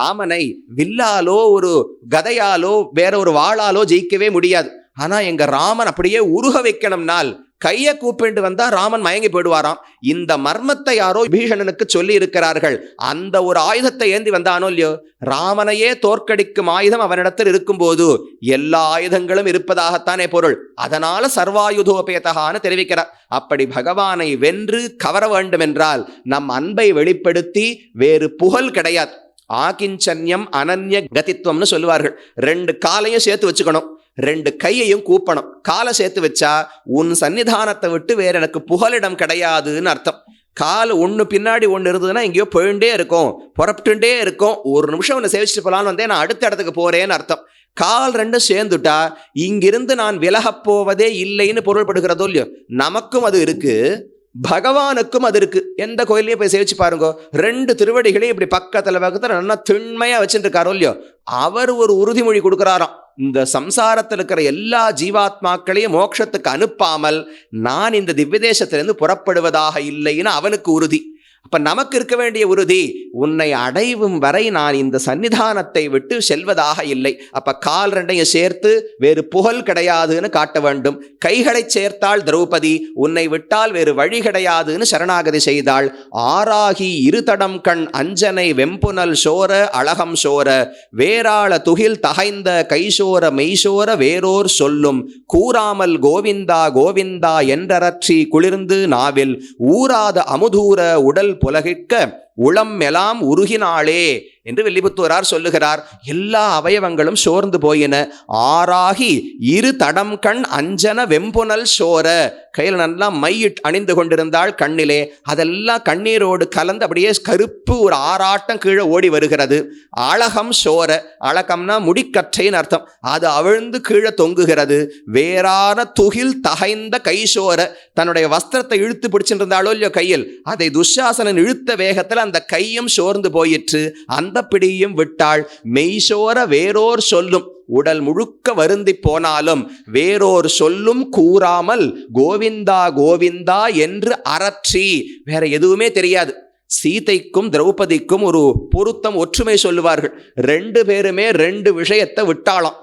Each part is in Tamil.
ராமனை வில்லாலோ ஒரு கதையாலோ வேற ஒரு வாளாலோ ஜெயிக்கவே முடியாது. ஆனா எங்க ராமன் அப்படியே உருக வைக்கணும்னால் கையை கூப்பிட்டு வந்தா ராமன் மயங்கி போயிடுவாராம். இந்த மர்மத்தை யாரோ பீஷணனுக்கு சொல்லி இருக்கிறார்கள். அந்த ஒரு ஆயுதத்தை ஏந்தி வந்தானோ இல்லையோ? ராமனையே தோற்கடிக்கும் ஆயுதம் அவனிடத்தில் இருக்கும்போது எல்லா ஆயுதங்களும் இருப்பதாகத்தானே பொருள். அதனால சர்வாயுதோபேதகான்னு தெரிவிக்கிறார். அப்படி பகவானை வென்று கவர வேண்டும் என்றால் நம் அன்பை வெளிப்படுத்தி வேறு புகழ் கிடையாது. ஆகிஞ்சன்யம் அனன்ய கதித்துவம்னு சொல்லுவார்கள். ரெண்டு காலையும் சேர்த்து வச்சுக்கணும். ரெண்டு கையையும் கூப்பணும். காலை சேர்த்து வச்சா உன் சன்னிதானத்தை விட்டு வேற எனக்கு புகலிடம் கிடையாதுன்னு அர்த்தம். கால் ஒன்று பின்னாடி ஒன்று இருந்ததுன்னா எங்கேயோ போயிட்டே இருக்கும். புறப்பட்டுட்டே இருக்கும். ஒரு நிமிஷம் ஒன்று சேவிச்சுட்டு போகலான்னு வந்தே நான் அடுத்த இடத்துக்கு போகிறேன்னு அர்த்தம். கால் ரெண்டும் சேர்ந்துட்டா இங்கிருந்து நான் விலகப் போவதே இல்லைன்னு பொருள்படுகிறதோ இல்லையோ நமக்கும் அது இருக்குது பகவானுக்கும் அது இருக்குது எந்த கோயிலையும் போய் சேவிச்சு பாருங்க. ரெண்டு திருவடிகளையும் இப்படி பக்கத்தில் பக்கத்தில் நல்லா திண்மையாக வச்சுருக்காரோ இல்லையோ. அவர் ஒரு உறுதிமொழி கொடுக்குறாராம். இந்த சம்சாரத்தில் இருக்கிற எல்லா ஜீவாத்மாக்களையும் மோட்சத்துக்கு அனுப்பாமல் நான் இந்த திவ்யதேசத்திலிருந்து புறப்படுவதாக இல்லைன்னு அவனுக்கு உறுதி. அப்ப நமக்கு இருக்க வேண்டிய உறுதி உன்னை அடைவும் வரை நான் இந்த சன்னிதானத்தை விட்டு செல்வதாக இல்லை. அப்ப கால் ரெண்டையும் சேர்த்து வேறு புகழ் கிடையாதுன்னு காட்ட வேண்டும். கைகளை சேர்த்தாள் திரௌபதி உன்னை விட்டால் வேறு வழி கிடையாதுன்னு சரணாகதி செய்தாள். ஆறாகி இருதடம் கண் அஞ்சனை வெம்புனல் சோர அழகம் சோர வேறாள துகில் தகைந்த கைசோர மெய்சோர வேறோர் சொல்லும். கூறாமல் கோவிந்தா கோவிந்தா என்றரற்றி குளிர்ந்து நாவில். ஊராத அமுதூர உடல் புலகிக்க உளம் எல்லாம் உருகினாளே என்று வெள்ளிபுத்தூரார் சொல்லுகிறார். எல்லா அவயவங்களும் சோர்ந்து போயின. ஆறாகி இரு தடம் கண் அஞ்சன வெம்புனல் சோர. கையில் நல்லா மை அணிந்து கொண்டிருந்தாள் கண்ணிலே. அதெல்லாம் கண்ணீரோடு கலந்து அப்படியே கருப்பு ஒரு ஆறாட்டம் கீழே ஓடி வருகிறது. அழகம் சோர. அழகம்னா முடிக்கற்றைன்னு அர்த்தம். அது அவிழ்ந்து கீழே தொங்குகிறது. வேறான துகில் தகைந்த கை சோர. தன்னுடைய வஸ்திரத்தை இழுத்து பிடிச்சிருந்தாலோ இல்லையோ கையில். அதை துஷாசனன் இழுத்த வேகத்தில் அந்த கையும் சோர்ந்து போயிற்று. அந்த பிடியும் விட்டாள். மெய்சோர வேறோர் சொல்லும். உடல் முழுக்க வருந்தி போனாலும் வேறோர் சொல்லும் கூறாமல் கோவிந்தா கோவிந்தா என்று அரற்றி வேற எதுவுமே தெரியாது. சீதைக்கும் திரௌபதிக்கும் ஒரு பொருத்தம் ஒற்றுமை சொல்லுவார்கள். ரெண்டு பேருமே ரெண்டு விஷயத்தை விட்டாளாம்.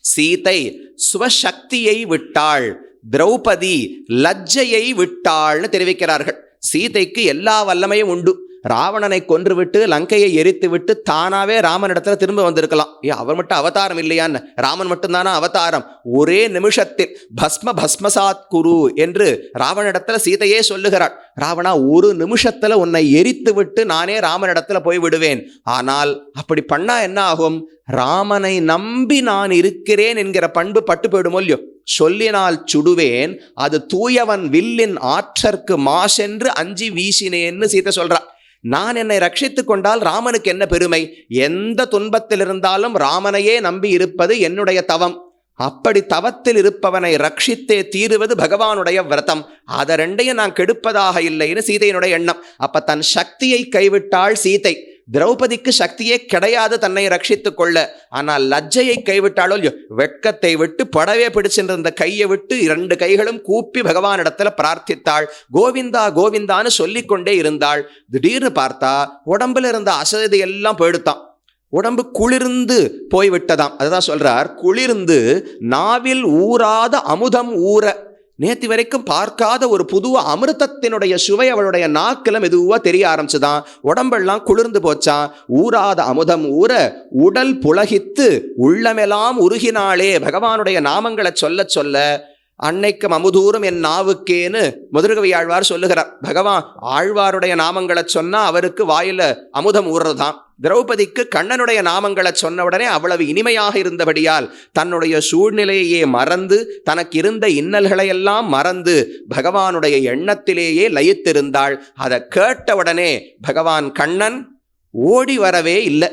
சீதை சுவசக்தியை விட்டாள். திரௌபதி லஜ்ஜையை விட்டாள்னு தெரிவிக்கிறார்கள். சீதைக்கு எல்லா வல்லமையும் உண்டு. ராவணனை கொன்றுவிட்டு லங்கையை எரித்துவிட்டு தானாவே ராமனிடத்துல திரும்ப வந்திருக்கலாம். ஏ அவர் மட்டும் அவதாரம் இல்லையான்னு. ராமன் மட்டும்தானா அவதாரம்? ஒரே நிமிஷத்தில் பஸ்ம பஸ்மசாத் குரு என்று ராவனிடத்துல சீதையே சொல்லுகிறாள். ராவணா ஒரு நிமிஷத்துல உன்னை எரித்து விட்டு நானே ராமனிடத்துல போய் விடுவேன். ஆனால் அப்படி பண்ணா என்ன ஆகும்? ராமனை நம்பி நான் இருக்கிறேன் என்கிற பண்பு பட்டு போயிடுமோ இல்லையோ? சொல்லினால் சுடுவேன் அது தூயவன் வில்லின் ஆற்றற்கு மாசென்று அஞ்சி வீசினேன்னு சீதை சொல்றான் நான் என்னை ரட்சித்துக் கொண்டால் ராமனுக்கு என்ன பெருமை? எந்த துன்பத்தில் இருந்தாலும் ராமனையே நம்பி இருப்பது என்னுடைய தவம். அப்படி தவத்தில் இருப்பவனை ரட்சித்தே தீருவது பகவானுடைய விரதம். அதை ரெண்டையும் நான் கெடுப்பதாக இல்லைன்னு சீதையினுடைய எண்ணம். அப்ப தன் சக்தியை கைவிட்டாள் சீதை. திரௌபதிக்கு சக்தியே கிடையாது தன்னை ரட்சித்து கொள்ள. ஆனால் லஜ்ஜையை கைவிட்டாலோ இல்லையோ வெட்கத்தை விட்டு படவே பிடிச்சிருந்த கையை விட்டு இரண்டு கைகளும் கூப்பி பகவானிடத்துல பிரார்த்தித்தாள். கோவிந்தா கோவிந்தான்னு சொல்லிக்கொண்டே இருந்தாள். திடீர்னு பார்த்தா உடம்புல இருந்த அசதி எல்லாம் போயிடுத்தான். உடம்பு குளிர்ந்து போய்விட்டதாம். அதுதான் சொல்றார் குளிர்ந்து நாவில் ஊறாத அமுதம் ஊற. நேற்று வரைக்கும் பார்க்காத ஒரு புது அமிர்தத்தினுடைய சுவை அவளுடைய நாக்கில் மெதுவாக தெரிய ஆரம்பிச்சுதான். உடம்பெல்லாம் குளிர்ந்து போச்சான் ஊறாத அமுதம் ஊற உடல் புலகித்து உள்ளமெல்லாம் உருகினாலே பகவானுடைய நாமங்களை சொல்ல சொல்ல அன்னைக்கும் அமுதூரும் என் நாவுக்கேன்னு முதுகவி ஆழ்வார் சொல்லுகிறார். பகவான் ஆழ்வாருடைய நாமங்களை சொன்னால் அவருக்கு வாயில் அமுதம் ஊறுறதான் திரௌபதிக்கு கண்ணனுடைய நாமங்களை சொன்ன உடனே அவ்வளவு இனிமையாக இருந்தபடியால் தன்னுடைய சூழ்நிலையே மறந்து தனக்கு இருந்த இன்னல்களையெல்லாம் மறந்து பகவானுடைய எண்ணத்திலேயே லயித்திருந்தாள். அதை கேட்ட உடனே பகவான் கண்ணன் ஓடி வரவே இல்லை.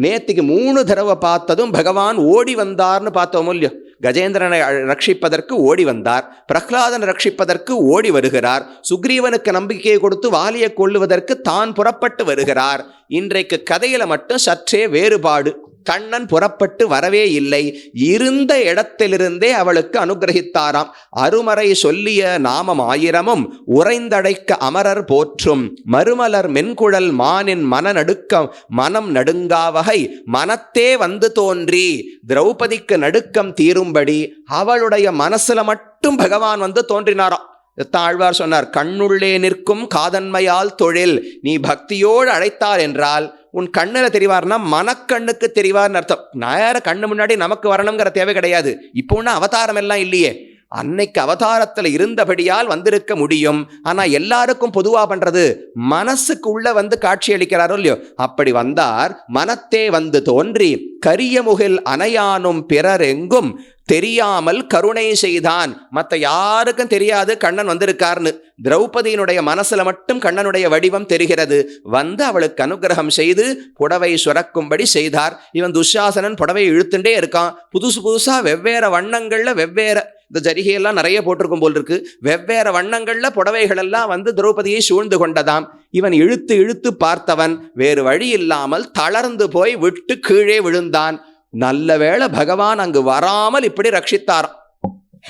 நேத்திக்கு மூணு தடவை பார்த்ததும் பகவான் ஓடி வந்தார்னு பார்த்தோம் இல்லையோ? கஜேந்திரனை ரட்சிப்பதற்கு ஓடி வந்தார். பிரஹ்லாதன் ரட்சிப்பதற்கு ஓடி வருகிறார். சுக்ரீவனுக்கு நம்பிக்கையை கொடுத்து வாலியை கொள்ளுவதற்கு தான் புறப்பட்டு வருகிறார். இன்றைக்கு கதையில மட்டும் சற்றே வேறுபாடு கண்ணன் புறப்பட்டு வரவே இல்லை. இருந்த இடத்திலிருந்தே அவளுக்கு அனுகிரகித்தாராம். அருமறை சொல்லிய நாமம் ஆயிரமும் உறைந்தடைக்க அமரர் போற்றும். மறுமலர் மென்குழல் மானின் மனநடுக்கம் மனம் நடுங்காவகை மனத்தே வந்து தோன்றி. திரௌபதிக்கு நடுக்கம் தீரும்படி அவளுடைய மனசுல மட்டும் பகவான் வந்து தோன்றினாராம். ஆழ்வார் சொன்னார் கண்ணுள்ளே நிற்கும் காதன்மையால் தொழில். நீ பக்தியோடு அழைத்தார் என்றால் உன் கண்ணில் தெரிவார்னா மனக்கண்ணுக்கு தெரிவார்னு அர்த்தம். நேர கண்ணு முன்னாடி நமக்கு வரணுங்கிற தேவை கிடையாது. இப்போ ஒன்றும் அவதாரம் எல்லாம் இல்லையே. அன்னைக்கு அவதாரத்தில் இருந்தபடியால் வந்திருக்க முடியும். ஆனா எல்லாருக்கும் பொதுவாக பண்றது மனசுக்கு உள்ள வந்து காட்சி அளிக்கிறாரோ இல்லையோ? அப்படி வந்தார் மனத்தே வந்து தோன்றி கரிய முகில் அணையானும் பிறர் எங்கும் தெரியாமல் கருணை செய்தான். மற்ற யாருக்கும் தெரியாது கண்ணன் வந்திருக்காருன்னு திரௌபதியினுடைய மனசுல மட்டும் கண்ணனுடைய வடிவம் தெரிகிறது. வந்து அவளுக்கு அனுகிரகம் செய்து புடவை சுரக்கும்படி செய்தார். இவன் துஷாசனன் புடவையை இழுத்துட்டே இருக்கான். புதுசு புதுசா வெவ்வேறு வண்ணங்கள்ல வெவ்வேறு இந்த ஜரிகையெல்லாம் நிறைய போட்டிருக்கும் போல் இருக்கு. வெவ்வேறு வண்ணங்கள்ல புடவைகள் எல்லாம் வந்து திரௌபதியை சூழ்ந்து கொண்டதாம். இவன் இழுத்து இழுத்து பார்த்தவன் வேறு வழி இல்லாமல் தளர்ந்து போய் விட்டு கீழே விழுந்தான். நல்ல வேளை பகவான் அங்கு வராமல் இப்படி ரட்சித்தாராம்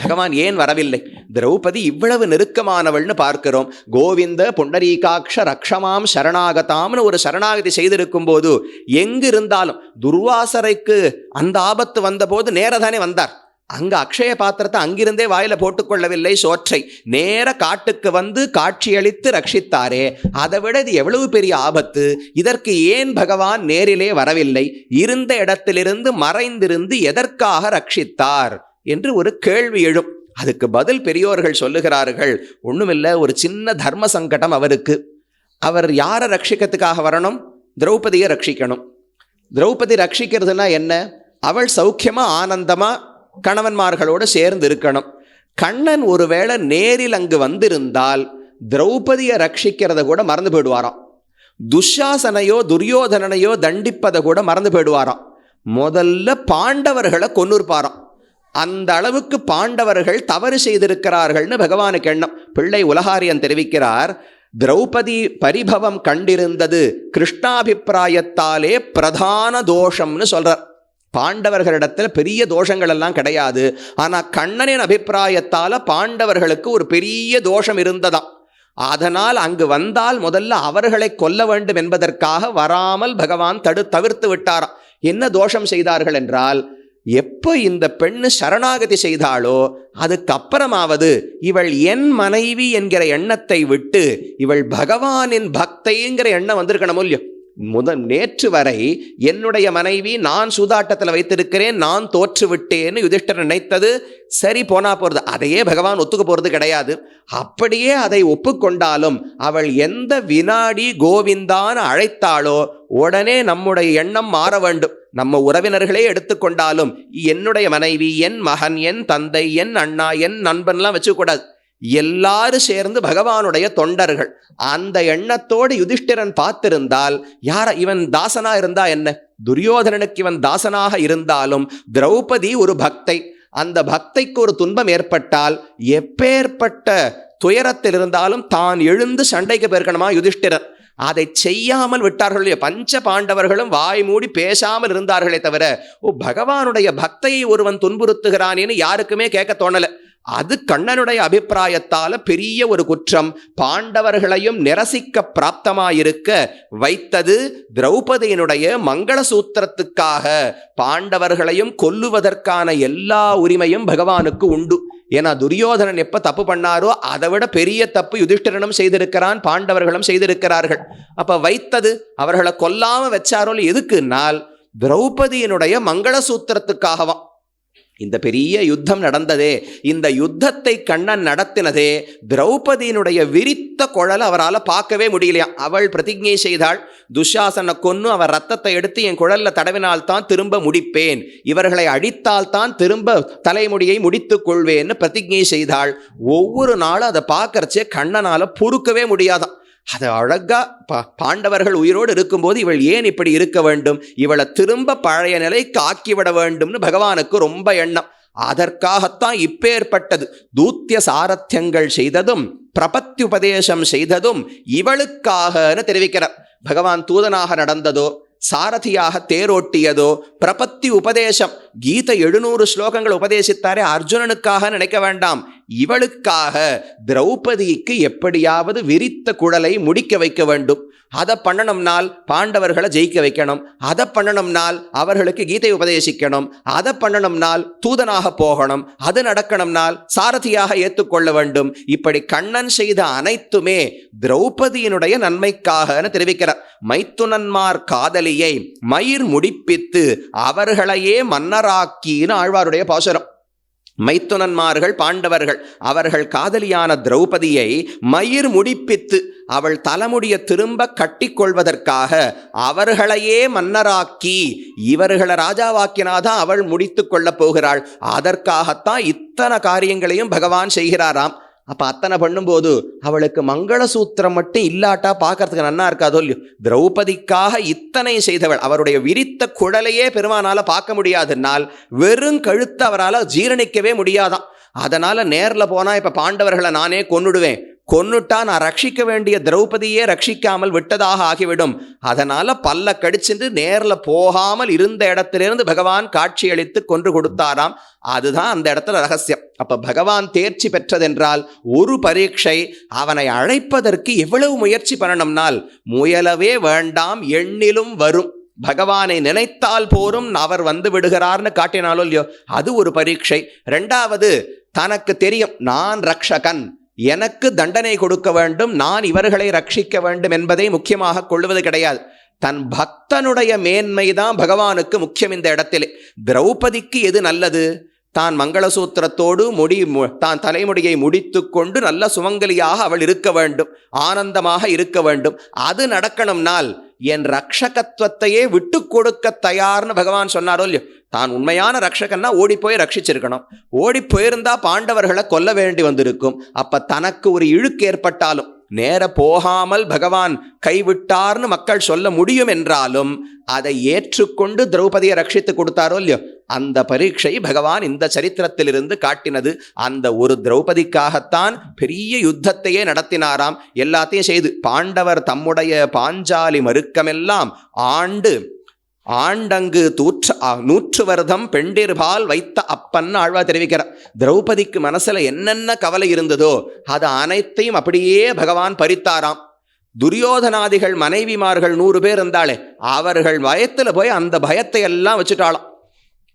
பகவான் ஏன் வரவில்லை? திரௌபதி இவ்வளவு நெருக்கமானவள்னு பார்க்கிறோம். கோவிந்த புண்டரீகாட்ச ரக்ஷமாம் சரணாகதாம்னு ஒரு சரணாகதி செய்திருக்கும் போது எங்கு இருந்தாலும் துர்வாசரைக்கு அந்த ஆபத்து வந்தபோது நேரதானே வந்தார். அங்க அக்ஷய பாத்திரத்தை அங்கிருந்தே வாயில போட்டுக்கொள்ளவில்லை சோற்றை. நேர காட்டுக்கு வந்து காட்சியளித்து ரட்சித்தாரே. அதை விட இது எவ்வளவு பெரிய ஆபத்து? இதற்கு ஏன் பகவான் நேரிலே வரவில்லை? இருந்த இடத்திலிருந்து மறைந்திருந்து எதற்காக ரட்சித்தார்? என்று ஒரு கேள்வி எழும். அதுக்கு பதில் பெரியோர்கள் சொல்லுகிறார்கள். ஒன்றுமில்லை ஒரு சின்ன தர்ம சங்கடம் அவருக்கு. அவர் யாரை ரட்சிக்கிறதுக்காக வரணும்? திரௌபதியை ரட்சிக்கணும். திரௌபதி ரட்சிக்கிறதுனா என்ன? அவள் சௌக்கியமா ஆனந்தமா கணவன்மார்களோடு சேர்ந்து இருக்கணும் கண்ணன் ஒருவேளை நேரில் அங்கு வந்திருந்தால் திரௌபதியை ரட்சிக்கிறத கூட மறந்து போயிடுவாராம். துஷாசனையோ துரியோதனனையோ தண்டிப்பதை கூட மறந்து போயிடுவாராம். முதல்ல பாண்டவர்களை கொன்னிருப்பாராம். அந்த அளவுக்கு பாண்டவர்கள் தவறு செய்திருக்கிறார்கள்னு பகவானுக்கு எண்ணம். பிள்ளை உலகாரியன் தெரிவிக்கிறார் திரௌபதி பரிபவம் கண்டிருந்தது கிருஷ்ணாபிப்பிராயத்தாலே பிரதான தோஷம்னு சொல்றார். பாண்டவர்களிடத்தில் பெரிய தோஷங்கள் எல்லாம் கிடையாது. ஆனால் கண்ணனின் அபிப்பிராயத்தால் பாண்டவர்களுக்கு ஒரு பெரிய தோஷம் இருந்ததாம். அதனால் அங்கு வந்தால் முதல்ல அவர்களை கொல்ல வேண்டும் என்பதற்காக வராமல் பகவான் தடு தவிர்த்து விட்டாராம். என்ன தோஷம் செய்தார்கள் என்றால் எப்போ இந்த பெண்ணு சரணாகதி செய்தாளோ அதுக்கப்புறமாவது இவள் என் மனைவி என்கிற எண்ணத்தை விட்டு இவள் பகவானின் பக்தைங்கிற எண்ணம் வந்திருக்கணும் இல்லையோ முதல் நேற்று வரை என்னுடைய மனைவி நான் சூதாட்டத்தில் வைத்திருக்கிறேன் நான் தோற்று விட்டேன்னு யுதிஷ்டர் நினைத்தது சரி போனா போகிறது அதையே பகவான் ஒத்துக்க போகிறது கிடையாது. அப்படியே அதை ஒப்புக்கொண்டாலும் அவள் எந்த வினாடி கோவிந்தான் அழைத்தாளோ உடனே நம்முடைய எண்ணம் மாற வேண்டும். நம்ம உறவினர்களே எடுத்துக்கொண்டாலும் என்னுடைய மனைவி என் மகன் என் தந்தை என் அண்ணா என் நண்பன்லாம் வச்சுக்கூடாது எல்லாரும் சேர்ந்து பகவானுடைய தொண்டர்கள். அந்த எண்ணத்தோடு யுதிஷ்டிரன் பார்த்திருந்தால் யார இவன் தாசனா இருந்தா என்ன? துரியோதனனுக்கு இவன் தாசனாக இருந்தாலும் திரௌபதி ஒரு பக்தை. அந்த பக்தைக்கு ஒரு துன்பம் ஏற்பட்டால் எப்பேற்பட்ட துயரத்தில் இருந்தாலும் தான் எழுந்து சண்டைக்கு பெருக்கணுமா யுதிஷ்டிரன்? அதை செய்யாமல் விட்டார்கள் பஞ்ச பாண்டவர்களும் வாய் மூடி பேசாமல் இருந்தார்களே தவிர ஓ பகவானுடைய பக்தையை ஒருவன் துன்புறுத்துகிறானேன்னு யாருக்குமே கேட்க தோணல. அது கண்ணனுடைய அபிப்பிராயத்தால பெரிய ஒரு குற்றம். பாண்டவர்களையும் நிரசிக்க பிராப்தமாயிருக்க வைத்தது திரௌபதியினுடைய மங்களசூத்திரத்துக்காக. பாண்டவர்களையும் கொல்லுவதற்கான எல்லா உரிமையும் பகவானுக்கு உண்டு. ஏன்னா துரியோதனன் எப்ப தப்பு பண்ணாரோ அதை விட பெரிய தப்பு யுதிஷ்டரனும் செய்திருக்கிறான் பாண்டவர்களும் செய்திருக்கிறார்கள். அப்ப வைத்தது அவர்களை கொல்லாம வச்சாரோ எதுக்குன்னால் திரௌபதியினுடைய மங்களசூத்திரத்துக்காகவாம் இந்த பெரிய யுத்தம் நடந்ததே இந்த யுத்தத்தை கண்ணன் நடத்தினதே திரௌபதியினுடைய விரித்த குழலை அவரால் பார்க்கவே முடியலையா? அவள் பிரதிஜை செய்தாள். துஷாசனை கொன்னு அவர் ரத்தத்தை எடுத்து என் குழல்ல தடவினால்தான் திரும்ப முடிப்பேன். இவர்களை அழித்தால்தான் திரும்ப தலைமுடியை முடித்துக் கொள்வேன்னு பிரதிஜை செய்தாள். ஒவ்வொரு நாளும் அதை பார்க்கறச்சே கண்ணனால் பொறுக்கவே முடியாதாம் அதை அழகா பா பாண்டவர்கள் உயிரோடு இருக்கும்போது இவள் ஏன் இப்படி இருக்க வேண்டும்? இவளை திரும்ப பழைய நிலை காக்கிவிட வேண்டும்னு பகவானுக்கு ரொம்ப எண்ணம். அதற்காகத்தான் இப்பேற்பட்டது. தூத்திய சாரத்தியங்கள் செய்ததும் பிரபத்தியுபதேசம் செய்ததும் இவளுக்காகன்னு தெரிவிக்கிறார். பகவான் தூதனாக நடந்ததோ சாரதியாக தேரோட்டியதோ பிரபத்தி உபதேசம். கீதை எழுநூறு ஸ்லோகங்கள் உபதேசித்தாரே அர்ஜுனனுக்காக நினைக்க வேண்டாம். இவளுக்காக திரௌபதிக்கு எப்படியாவது விரித்த குழலை முடிக்க வைக்க வேண்டும். அதை பண்ணணும்னால் பாண்டவர்களை ஜெயிக்க வைக்கணும். அதை பண்ணணும்னால் அவர்களுக்கு கீதை உபதேசிக்கணும். அதை பண்ணணும்னால் தூதனாக போகணும். அது நடக்கணும்னால் சாரதியாக ஏற்றுக்கொள்ள வேண்டும். இப்படி கண்ணன் செய்த அனைத்துமே திரௌபதியினுடைய நன்மைக்காகன்னு தெரிவிக்கிறார். மைத்துனன்மார் காதலியை மயிர் முடிப்பித்து அவர்களையே மன்னராக்கின்னு ஆழ்வாருடைய பாசுரம். மைத்துனன்மார்கள் பாண்டவர்கள் அவர்கள் காதலியான திரௌபதியை மயிர் முடிப்பித்து அவள் தலைமுடிய திரும்ப கட்டிக்கொள்வதற்காக அவர்களையே மன்னராக்கி இவர்களை ராஜாவாக்கினாதான் அவள் முடித்து கொள்ளப் போகிறாள். அதற்காகத்தான் இத்தனை காரியங்களையும் பகவான் செய்கிறாராம். அப்போ அத்தனை பண்ணும்போது அவளுக்கு மங்களசூத்திரம் மட்டும் இல்லாட்டா பார்க்கறதுக்கு நன்னா இருக்காதோ இல்லையோ? திரௌபதிக்காக இத்தனை செய்தவள். அவருடைய விரித்த குழலையே பெருமானால் பார்க்க முடியாதுன்னால் வெறும் கழுத்து அவரால் ஜீரணிக்கவே முடியாதான். அதனால் நேரில் போனால் இப்போ பாண்டவர்களை நானே கொன்னுடுவேன். கொன்னுட்டா நான் ரட்சிக்க வேண்டிய திரௌபதியே ரட்சிக்காமல் விட்டதாக ஆகிவிடும். அதனால பல்ல கடிச்சிட்டு நேரில் போகாமல் இருந்த இடத்திலிருந்து பகவான் காட்சியளித்து கொன்று கொடுத்தாராம். அதுதான் அந்த இடத்துல ரகசியம். அப்ப பகவான் தேர்ச்சி பெற்றதென்றால் ஒரு பரீட்சை அவனை அழைப்பதற்கு எவ்வளவு முயற்சி பண்ணணும்னால் முயலவே வேண்டாம் எண்ணிலும் வரும். பகவானை நினைத்தால் போரும் அவர் வந்து விடுகிறார்னு காட்டினாலோ இல்லையோ அது ஒரு பரீட்சை. ரெண்டாவது தனக்கு தெரியும் நான் ரக்ஷகன். எனக்கு தண்டனை கொடுக்க வேண்டும் நான் இவர்களை ரட்சிக்க வேண்டும் என்பதை முக்கியமாக கொள்வது கிடையாது. தன் பக்தனுடைய மேன்மைதான் பகவானுக்கு முக்கியம் இந்த இடத்திலே. திரௌபதிக்கு எது நல்லது? தான் மங்களசூத்திரத்தோடு முடி மு- தான் தலைமுடியை முடித்து கொண்டு நல்ல சுமங்கலியாக அவள் இருக்க வேண்டும் ஆனந்தமாக இருக்க வேண்டும். அது நடக்கணும்னால் என் ரக்ஷகத்துவத்தையே விட்டு கொடுக்க தயார்னு பகவான் சொன்னாரோ இல்லையோ? தான் உண்மையான ரக்ஷகன்னா ஓடி போய் ரட்சிச்சிருக்கணும். ஓடி போயிருந்தா பாண்டவர்களை கொல்ல வேண்டி வந்திருக்கும். அப்ப தனக்கு ஒரு இழுக்கு ஏற்பட்டாலும் நேர போகாமல் பகவான் கைவிட்டார்னு மக்கள் சொல்ல முடியும் என்றாலும் அதை ஏற்றுக்கொண்டு திரௌபதியை ரட்சித்து கொடுத்தாரோ இல்லையோ அந்த பரீட்சை பகவான் இந்த சரித்திரத்திலிருந்து காட்டினது. அந்த ஒரு திரௌபதிக்காகத்தான் பெரிய யுத்தத்தையே நடத்தினாராம். எல்லாத்தையும் செய்து பாண்டவர் தம்முடைய பாஞ்சாலி மறுக்கமெல்லாம் ஆண்டு ஆண்டங்கு தூற்ற நூற்று வருதம் பெண்டிர்பால் வைத்த அப்பன் ஆழ்வா தெரிவிக்கிறார் திரௌபதிக்கு மனசுல என்னென்ன கவலை இருந்ததோ அது அனைத்தையும் அப்படியே பகவான் பறித்தாராம். துரியோதனாதிகள் மனைவிமார்கள் நூறு பேர் இருந்தாளே அவர்கள் பயத்தில் போய் அந்த பயத்தை எல்லாம் வச்சுட்டாளாம்.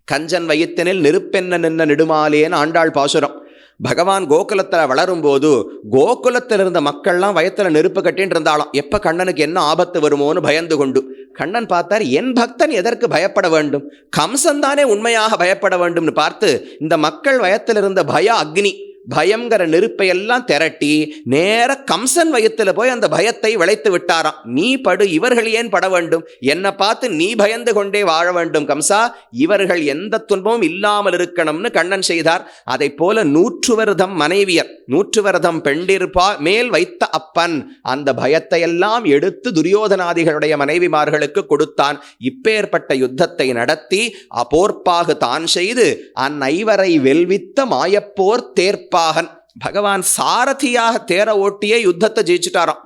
கஞ்சன் வயிற்றினில் நெருப்பென்ன நின்ன நெடுமாலேன்னு ஆண்டாள் பாசுரம். பகவான் கோகுலத்தில் வளரும்போது கோகுலத்தில் இருந்த மக்கள்லாம் வயத்தில் நெருப்பு கட்டின்னு இருந்தாலும் எப்போ கண்ணனுக்கு என்ன ஆபத்து வருமோன்னு பயந்து கொண்டு. கண்ணன் பார்த்தார் என் பக்தன் எதற்கு பயப்பட வேண்டும்? கம்சன் தானே உண்மையாக பயப்பட வேண்டும்னு பார்த்து இந்த மக்கள் வயத்தில் இருந்த பய அக்னி பயங்கர நெருப்பை எல்லாம் திரட்டி நேர கம்சன் வயத்துல போய் அந்த பயத்தை விளைத்து விட்டாராம். நீ படு இவர்கள் ஏன் பட வேண்டும்? என்னை பார்த்து நீ பயந்து கொண்டே வாழ வேண்டும் கம்சா. இவர்கள் எந்த துன்பமும் இல்லாமல் இருக்கணும்னு கண்ணன் செய்தார். அதை போல நூற்று வருதம் மனைவியர் நூற்று வருதம் பெண்டிருப்பா மேல் வைத்த அப்பன் அந்த பயத்தை எல்லாம் எடுத்து துரியோதனாதிகளுடைய மனைவிமார்களுக்கு கொடுத்தான். இப்பேற்பட்ட யுத்தத்தை நடத்தி அப்போர்ப்பாகு தான் செய்து அந்நைவரை வெல்வித்த மாயப்போர் தேர்ப்பாகன் பகவான் சாரதியாக தேர ஓட்டியே யுத்தத்தை ஜெயிச்சுட்டாராம்.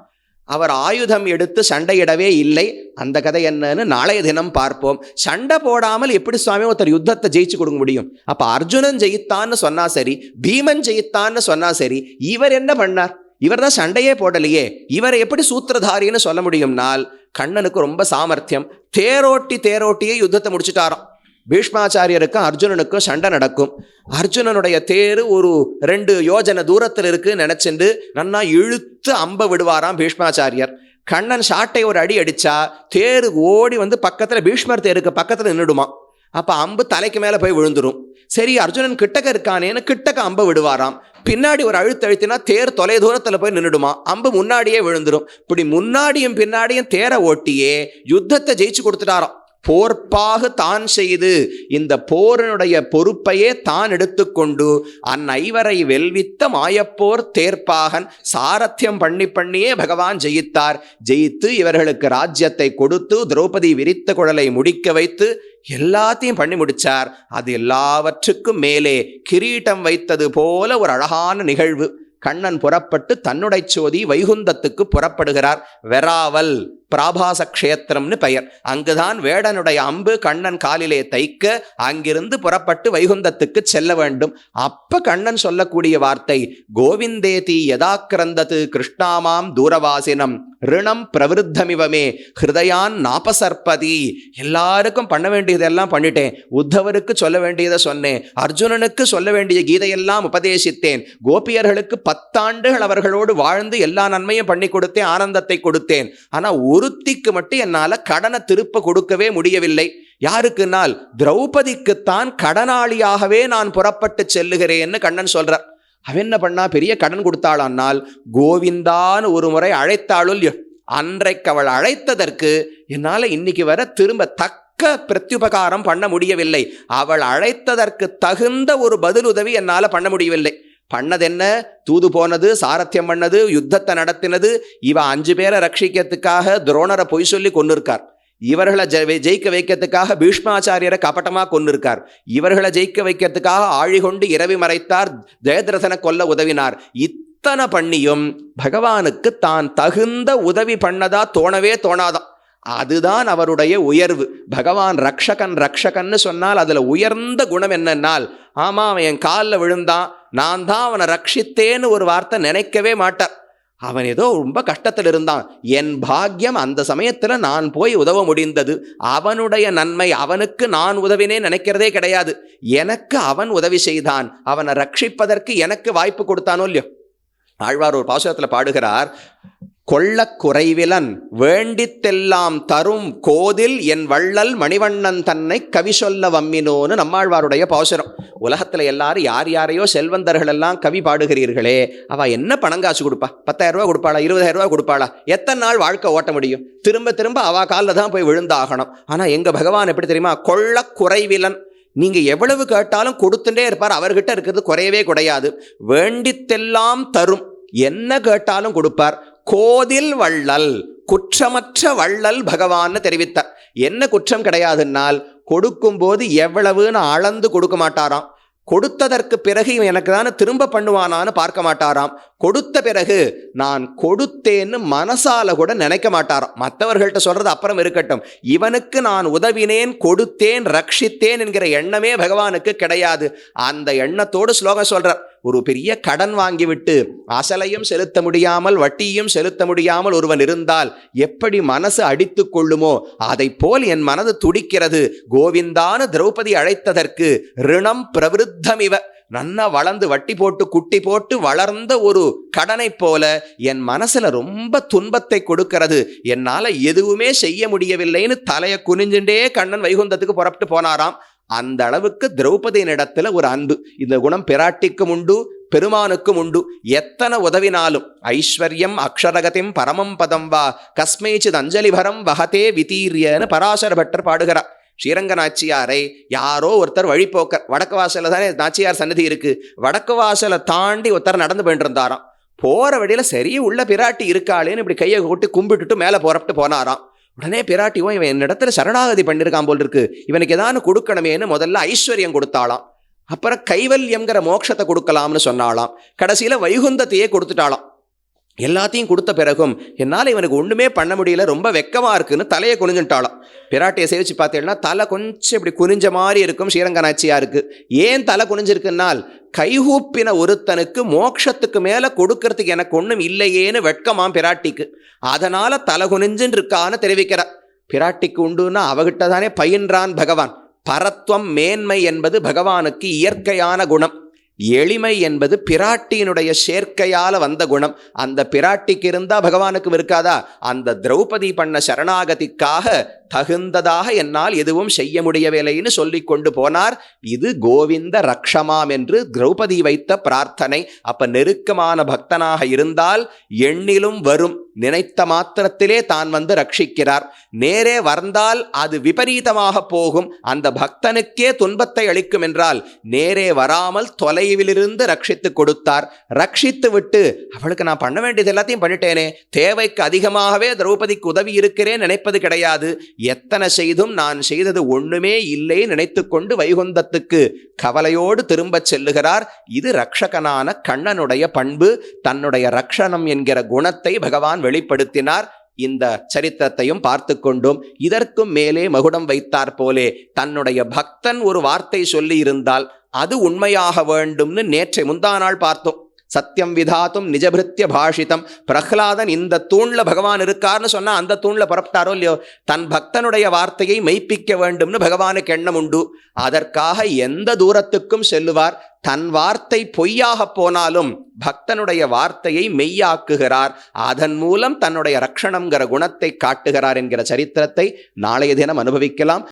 அவர் ஆயுதம் எடுத்து சண்டையிடவே இல்லை. அந்த கதை என்னன்னு நாளைய தினம் பார்ப்போம். சண்டை போடாமல் எப்படி சுவாமி ஒருத்தர் யுத்தத்தை ஜெயிச்சு கொடுக்க முடியும்? அப்ப அர்ஜுனன் ஜெயித்தான்னு சொன்னா சரி பீமன் ஜெயித்தான்னு சொன்னா சரி இவர் என்ன பண்ணார்? இவர் தான் சண்டையே போடலையே. இவரை எப்படி சூத்திரதாரின்னு சொல்ல முடியும்னால் கண்ணனுக்கு ரொம்ப சாமர்த்தியம். தேரோட்டி தேரோட்டியே யுத்தத்தை முடிச்சுட்டாராம். பீஷ்மாச்சாரியருக்கும் அர்ஜுனனுக்கும் சண்டை நடக்கும். அர்ஜுனனுடைய தேர் ஒரு ரெண்டு யோஜனை தூரத்தில் இருக்குன்னு நினைச்சுண்டு நன்னா இழுத்து அம்ப விடுவாராம் பீஷ்மாச்சாரியர். கண்ணன் சாட்டை ஒரு அடி அடித்தா தேரு ஓடி வந்து பக்கத்தில் பீஷ்மர் தேருக்கு பக்கத்தில் நின்றுடுமா அப்போ அம்பு தலைக்கு மேலே போய் விழுந்துடும் சரி அர்ஜுனன் கிட்டக்க இருக்கானேன்னு கிட்டக்க அம்பு விடுவாராம். பின்னாடி ஒரு அழுத்து அழுத்தினா தேர் தொலை தூரத்தில் போய் நின்றுடுமா அம்பு முன்னாடியே விழுந்துடும் இப்படி முன்னாடியும் பின்னாடியும் தேரை ஓட்டியே யுத்தத்தை ஜெயிச்சு கொடுத்துட்டாராம். போர்ப்பாக தான் செய்து இந்த போரனுடைய பொறுப்பையே தான் எடுத்துக்கொண்டு அந்நைவரை வெல்வித்த மாயப்போர் தேர்ப்பாகன் சாரத்தியம் பண்ணி பண்ணியே பகவான் ஜெயித்தார். ஜெயித்து இவர்களுக்கு ராஜ்யத்தை கொடுத்து திரௌபதி விரித்த குழலை முடிக்க வைத்து எல்லாத்தையும் பண்ணி முடிச்சார். அது எல்லாவற்றுக்கும் மேலே கிரீட்டம் வைத்தது போல ஒரு அழகான நிகழ்வு. கண்ணன் புறப்பட்டு தன்னுடைய சோதி வைகுந்தத்துக்கு புறப்படுகிறார். வெராவல். பிராபாச கஷேத்திரம்னு பெயர். அங்குதான் வேடனுடைய அம்பு கண்ணன் காலிலே தைக்க அங்கிருந்து புறப்பட்டு வைகுந்தத்துக்கு செல்ல வேண்டும். அப்ப கண்ணன் சொல்லக்கூடிய வார்த்தை கோவிந்தேதி யதாக்கிரந்தது கிருஷ்ணாமாம் தூரவாசினம். ரிணம் பிரவிருத்தமிவமே ஹிருதயான் நாபசர்பதி எல்லாருக்கும் பண்ண வேண்டியதெல்லாம் பண்ணிட்டேன். உத்தவருக்கு சொல்ல வேண்டியதை சொன்னேன். அர்ஜுனனுக்கு சொல்ல வேண்டிய கீதையெல்லாம் உபதேசித்தேன். கோபியர்களுக்கு பத்தாண்டுகள் அவர்களோடு வாழ்ந்து எல்லா நன்மையும் பண்ணி கொடுத்தேன் ஆனந்தத்தை கொடுத்தேன். ஆனா ஒருத்திக்கு மட்டும் என்னால் கடனை திருப்ப கொடுக்கவே முடியவில்லை. யாருக்குனால்? திரௌபதிக்குத்தான் கடனாளியாகவே நான் புறப்பட்டு செல்லுகிறேன்னு கண்ணன் சொல்றார். அவன் என்ன பண்ணா? பெரிய கடன் கொடுத்தாளானால் கோவிந்தான்னு ஒரு முறை அழைத்தாளுள் அன்றைக்கு அவள் அழைத்ததற்கு என்னால் இன்னைக்கு வர திரும்ப தக்க பிரத்யுபகாரம் பண்ண முடியவில்லை. அவள் அழைத்ததற்கு தகுந்த ஒரு பதிலுதவி என்னால் பண்ண முடியவில்லை. பண்ணதென்ன? தூது போனது சாரத்தியம் பண்ணது யுத்தத்தை நடத்தினது. இவ அஞ்சு பேரை ரட்சிக்கிறதுக்காக துரோணரை பொய் சொல்லி கொண்டிருக்கார் இவர்களை ஜெ- ஜெயிக்க வைக்கிறதுக்காக பீஷ்மாச்சாரியரை கபட்டமா கொண்டிருக்கார் இவர்களை ஜெயிக்க வைக்கிறதுக்காக ஆழி கொண்டு இரவி மறைத்தார் ஜெயத்ரதனை கொல்ல உதவினார். இத்தனை பண்ணியும் பகவானுக்கு தான் தகுந்த உதவி பண்ணதா தோணவே தோணாதான் அதுதான் அவருடைய உயர்வு. பகவான் ரக்ஷகன் ரக்ஷகன்னு சொன்னால் அதில் உயர்ந்த குணம் என்னன்னால் ஆமாம் அவன் என் காலில் விழுந்தான். நான் தான் அவனை ரட்சித்தேன்னு ஒரு வார்த்தை நினைக்கவே மாட்டார். அவன் ஏதோ ரொம்ப கஷ்டத்தில் இருந்தான். என் பாக்கியம் அந்த சமயத்தில் நான் போய் உதவ முடிந்தது. அவனுடைய நன்மை அவனுக்கு நான் உதவினே நினைக்கிறதே கிடையாது. எனக்கு அவன் உதவி செய்தான். அவனை ரட்சிப்பதற்கு எனக்கு வாய்ப்பு கொடுத்தானோ இல்லையோ? ஆழ்வார் ஒரு பாசுரத்தில் பாடுகிறார். கொள்ளக் குறைவிலன் வேண்டித்தெல்லாம் தரும் கோதில் என் வள்ளல் மணிவண்ணன் தன்னை கவி சொல்ல வம்மினோன்னு நம்மாழ்வாருடைய பாசுரம். உலகத்தில் எல்லாரும் யார் யாரையோ செல்வந்தர்கள் எல்லாம் கவி பாடுகிறீர்களே அவ என்ன பணம் காசு கொடுப்பா? பத்தாயிரம் ரூபா கொடுப்பாளா? இருபதாயிரம் ரூபா கொடுப்பாளா? எத்தனை நாள் வாழ்க்கை ஓட்ட முடியும்? திரும்ப திரும்ப அவ காலில் தான் போய் விழுந்தாகணும். ஆனால் எங்கள் பகவான் எப்படி தெரியுமா? கொள்ளக் குறைவிலன். நீங்கள் எவ்வளவு கேட்டாலும் கொடுத்துட்டே இருப்பார். அவர்கிட்ட இருக்கிறது குறையவே குறையாது. வேண்டித்தெல்லாம் தரும். என்ன கேட்டாலும் கொடுப்பார். கோதில் வள்ளல் குற்றமற்ற வள்ளல் பகவான்னு தெரிவித்தார் என்ன குற்றம் கிடையாதுன்னால் கொடுக்கும்போது எவ்வளவுன்னு அளந்து கொடுக்க மாட்டாராம். கொடுத்ததற்கு பிறகு இவன் எனக்கு தானே திரும்ப பண்ணுவானான்னு பார்க்க மாட்டாராம். கொடுத்த பிறகு நான் கொடுத்தேன்னு மனசால கூட நினைக்க மாட்டாராம். மற்றவர்கள்ட்ட சொல்றது அப்புறம் இருக்கட்டும். இவனுக்கு நான் உதவினேன் கொடுத்தேன் ரட்சித்தேன் என்கிற எண்ணமே பகவானுக்கு கிடையாது. அந்த எண்ணத்தோடு ஸ்லோகம் சொல்றார். ஒரு பெரிய கடன் வாங்கிவிட்டு அசலையும் செலுத்த முடியாமல் வட்டியும் செலுத்த முடியாமல் ஒருவன் இருந்தால் எப்படி மனசு அடித்து கொள்ளுமோ அதை போல் என் மனது துடிக்கிறது. கோவிந்தான திரௌபதி அழைத்ததற்கு ரிணம் பிரவிருத்தமிவ. நன்னா வளர்ந்து வட்டி போட்டு குட்டி போட்டு வளர்ந்த ஒரு கடனைப் போல என் மனசுல ரொம்ப துன்பத்தை கொடுக்கிறது. என்னால எதுவுமே செய்ய முடியவில்லைன்னு தலையை குனிஞ்சுட்டே கண்ணன் வைகுந்தத்துக்கு புறப்பட்டு போனாராம். அந்த அளவுக்கு திரௌபதியின் ஒரு அன்பு. இந்த குணம் பிராட்டிக்கும் உண்டு பெருமானுக்கும் உண்டு. எத்தனை உதவினாலும் ஐஸ்வர்யம் அக்ஷரகதிம் பரமம் பதம் வா கஸ்மேச்சித் அஞ்சலிபரம் வகதே விதீரியன்னு பராசர பட்டர் பாடுகிறார். ஸ்ரீரங்க நாச்சியாரை யாரோ ஒருத்தர் வழிபோக்கர் வடக்கு வாசலில் தானே நாச்சியார் சன்னதி இருக்கு. வடக்கு வாசலை தாண்டி ஒருத்தர் நடந்து போயிட்டு இருந்தாராம். போகிற வழியில் சரி உள்ள பிராட்டி இருக்காளேன்னு இப்படி கையை கூட்டி கும்பிட்டுட்டு மேலே போறப்பட்டு போனாராம். உடனே பிராட்டியும் இவன் என்னிடத்துல சரணாகதி பண்ணியிருக்கான் போல் இருக்கு இவனுக்கு ஏதாவது கொடுக்கணுமேன்னு முதல்ல ஐஸ்வர்யம் கொடுத்தாலாம் அப்புறம் கைவல்யம்ங்கிற மோட்சத்தை கொடுக்கலாம்னு சொன்னாலாம் கடைசியில வைகுந்தத்தையே கொடுத்துட்டாளாம். எல்லாத்தையும் கொடுத்த பிறகும் என்னால் இவனுக்கு ஒன்றுமே பண்ண முடியல ரொம்ப வெக்கமாக இருக்குன்னு தலையை குனிஞ்சுட்டாளாம் பிராட்டியை சேவிச்சு பார்த்தீங்கன்னா தலை கொஞ்சம் இப்படி குனிஞ்ச மாதிரி இருக்கும் ஸ்ரீரங்கநாச்சியாருக்கு ஏன் தலை குனிஞ்சிருக்குன்னால் கைகூப்பின ஒருத்தனுக்கு மோட்சத்துக்கு மேலே கொடுக்கறதுக்கு எனக்கு ஒன்றும் இல்லையேன்னு வெட்கமாம் பிராட்டிக்கு. அதனால் தலை குனிஞ்சுன்னு இருக்கான்னு தெரிவிக்கிறார் பிராட்டிக்கு உண்டுன்னா அவகிட்ட தானே பயின்றான் பகவான். பரத்வம் மேன்மை என்பது பகவானுக்கு இயற்கையான குணம். எளிமை என்பது பிராட்டியினுடைய சேர்க்கையால் வந்த குணம். அந்த பிராட்டிக்கு இருந்தால் பகவானுக்கும் இருக்காதா? அந்த திரௌபதி பண்ண சரணாகதிக்காக தகுந்ததாக என்னால் எதுவும் செய்ய முடியவில்லைன்னு சொல்லி கொண்டு போனார். இது கோவிந்த ரக்ஷமாம் என்று திரௌபதி வைத்த பிரார்த்தனை. அப்ப நெருக்கமான பக்தனாக இருந்தால் எண்ணிலும் வரும். நினைத்த மாத்திரத்திலே தான் வந்து ரட்சிக்கிறார். நேரே வந்தால் அது விபரீதமாக போகும். அந்த பக்தனுக்கே துன்பத்தை அளிக்கும் என்றால் நேரே வராமல் தொலைவிலிருந்து ரட்சித்து கொடுத்தார். ரட்சித்து விட்டு அவளுக்கு நான் பண்ண வேண்டியது எல்லாத்தையும் பண்ணிட்டேனே. தேவைக்கு அதிகமாகவே திரௌபதிக்கு உதவி இருக்கிறேன் நினைப்பது கிடையாது. எத்தனை செய்தும் நான் செய்தது ஒண்ணுமே இல்லை நினைத்து கொண்டு வைகுந்தத்துக்கு கவலையோடு திரும்பச் செல்லுகிறார். இது ரக்ஷகனான கண்ணனுடைய பண்பு தன்னுடைய ரக்ஷணம் என்கிற குணத்தை பகவான் வெளிப்படுத்தினார். இந்த சரித்திரத்தையும் பார்த்து கொண்டும். இதற்கும் மேலே மகுடம் வைத்தார் போலே தன்னுடைய பக்தன் ஒரு வார்த்தை சொல்லி இருந்தால் அது உண்மையாக வேண்டும்னு நேற்றை முந்தா நாள் பார்த்தோம். சத்தியம் விதாத்தும் நிஜபிருத்திய பாஷிதம். பிரஹ்லாதன் இந்த தூண்ல பகவான் இருக்கார்னு சொன்னா அந்த தூண்ல புறப்பட்டாரோ இல்லையோ? தன் பக்தனுடைய வார்த்தையை மெய்ப்பிக்க வேண்டும்னு பகவானுக்கு எண்ணம் உண்டு. அதற்காக எந்த தூரத்துக்கும் செல்லுவார். தன் வார்த்தை பொய்யாக போனாலும் பக்தனுடைய வார்த்தையை மெய்யாக்குகிறார். அதன் மூலம் தன்னுடைய ரக்ஷணம்ங்கிற குணத்தை காட்டுகிறார் என்கிற சரித்திரத்தை நாளைய தினம் அனுபவிக்கலாம்.